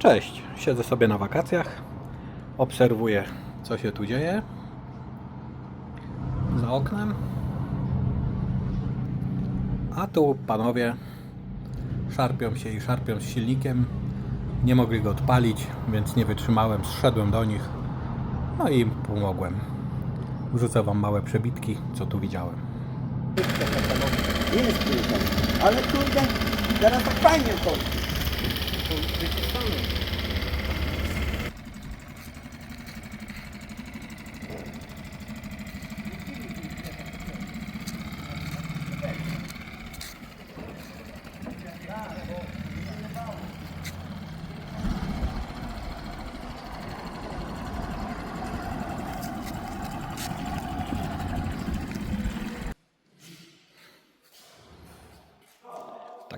Cześć, siedzę sobie na wakacjach, obserwuję co się tu dzieje za oknem. A tu panowie szarpią się i szarpią z silnikiem. Nie mogli go odpalić, więc nie wytrzymałem, zszedłem do nich. No i pomogłem. Wrzucę wam małe przebitki, co tu widziałem. Jest. Ale kurde, teraz tak fajnie to.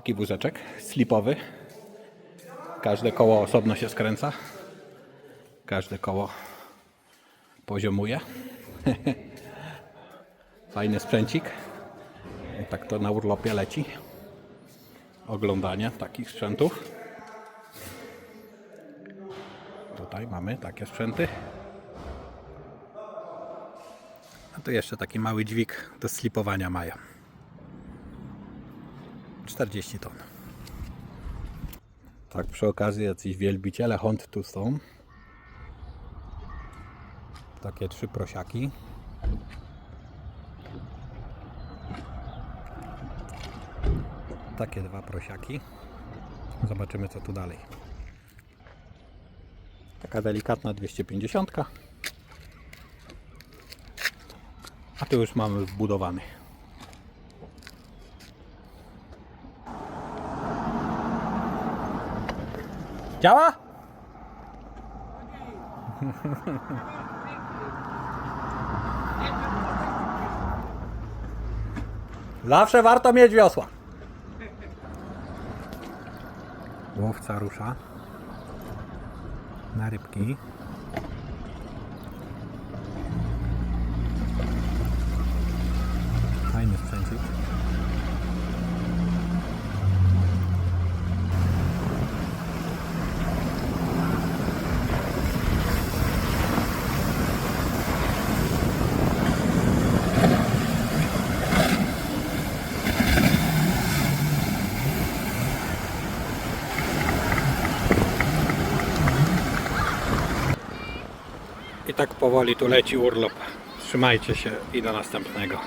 Taki wózeczek slipowy. Każde koło osobno się skręca. Każde koło poziomuje. Fajny sprzęcik. Tak to na urlopie leci. Oglądanie takich sprzętów. Tutaj mamy takie sprzęty. A tu jeszcze taki mały dźwig do slipowania maja. 40 ton. Tak przy okazji jacyś wielbiciele Hond tu są. Takie trzy prosiaki. Takie dwa prosiaki. Zobaczymy co tu dalej. Taka delikatna 250. A tu już mamy wbudowany. Działa? Zawsze warto mieć wiosła. Łowca rusza na rybki. Fajny sprzęcik. I tak powoli tu leci urlop. Trzymajcie się i do następnego.